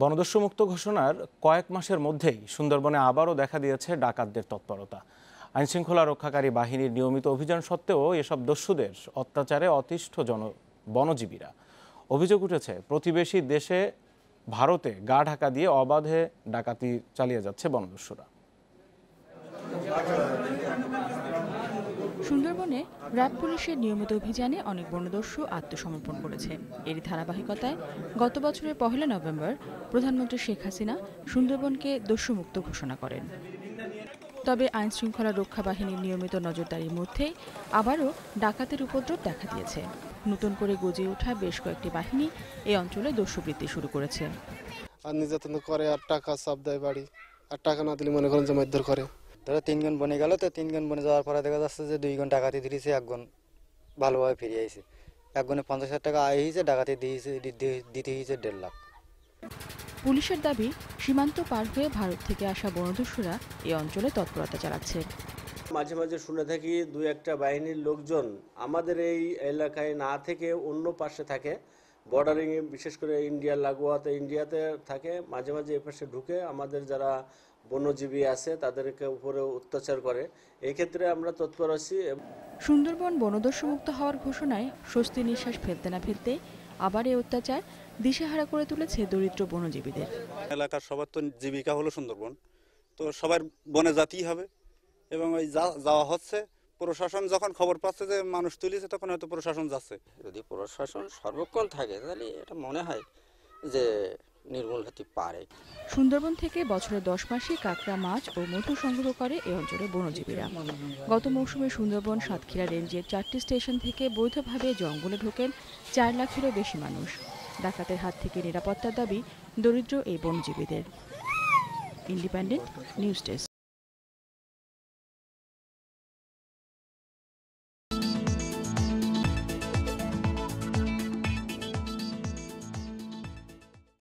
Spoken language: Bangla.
বনদস্যু মুক্ত ঘোষণার কয়েক মাসের মধ্যেই সুন্দরবনে আবারও দেখা দিয়েছে ডাকাতদের তৎপরতা। আইনশৃঙ্খলা রক্ষাকারী বাহিনীর নিয়মিত অভিযান সত্ত্বেও এসব দস্যুদের অত্যাচারে অতিষ্ঠ জন বনজীবীরা। অভিযোগ উঠেছে, প্রতিবেশী দেশে ভারতে গা ঢাকা দিয়ে অবাধে ডাকাতি চালিয়ে যাচ্ছে বনদস্যুরা। সুন্দরবনে র্যাব পুলিশের নিয়মিত অভিযানে অনেক বনদস্যু আত্মসমর্পণ করেছে। এরই ধারাবাহিকতায় গত বছরের পহেলা নভেম্বর প্রধানমন্ত্রী শেখ হাসিনা সুন্দরবনকে দস্যুমুক্ত ঘোষণা করেন। তবে আইন শৃঙ্খলা রক্ষা বাহিনীর নিয়মিত নজরদারির মধ্যেই আবারও ডাকাতের উপদ্রব দেখা দিয়েছে। নতুন করে গজিয়ে ওঠা বেশ কয়েকটি বাহিনী এই অঞ্চলে দস্যুবৃত্তি শুরু করেছে। আর নির্যাতন করে আর টাকা চাপ দেয় বাড়ি। আর টাকা না দিলে মনে করেন যে মারধর করে। ধরো তিনজন বনে গেল তো তিনজন বনে যাওয়ার পরে দেখা যাচ্ছে যে দুই গুণ ডাকাতি দিয়েছে একজন ভালোভাবে ফিরে আইছে। একজনে পঞ্চাশ হাজার টাকা আয় হয়েছে ডাকাতি দিয়েছে দি- দিতে হয়েছে দেড় লাখ। পুলিশের দাবি সীমান্ত পার হয়ে ভারত থেকে আসা বনদস্যুরা এই অঞ্চলে তৎপরতা চালাচ্ছে। মাঝে মাঝে শুনে থাকি দু একটা বাহিনীর লোকজন আমাদের এই এলাকায় না থেকে অন্য পাশে থাকে বর্ডারিং এ বিশেষ করে ইন্ডিয়ার লাগোয়াতে ইন্ডিয়াতে থাকে মাঝে মাঝে এপাশে ঢুকে আমাদের যারা বন্যজীবী আছে তাদেরকে উপরে অত্যাচার করে। এই ক্ষেত্রে আমরা তৎপর আছি সুন্দরবন বনদস্যুমুক্ত হওয়ার ঘোষণায় স্বস্তি নিঃশ্বাস ফেলতে না ফেলতে আবার এই অত্যাচার দিশেহারা করে তুলেছে দরিদ্র বনজীবীদের। এলাকার সবার তো জীবিকা হলো সুন্দরবন। তো সবার বনে জাতেই হবে এবং ওই যা- যাওয়া হচ্ছে প্রশাসন যখন খবর পাচ্ছে যে মানুষ তুলেছে তখন হয়তো প্রশাসন যাচ্ছে। যদি প্রশাসন সর্বক্ষণ থাকে তাহলে এটা মনে হয় যে নির্মূল হতে পারে। সুন্দরবন থেকে বছরে দশ মাসে কাঁকড়া মাছ ও মধু সংগ্রহ করে এ অঞ্চলের বনজীবীরা। গত মৌসুমে সুন্দরবন সাতক্ষীরা রেঞ্জের চারটি স্টেশন থেকে বৈধভাবে জঙ্গলে ঢোকেন চার লাখেরও বেশি মানুষ। ডাকাতের হাত থেকে নিরাপত্তার দাবি দরিদ্র এই বনজীবীদের। Independent news desk.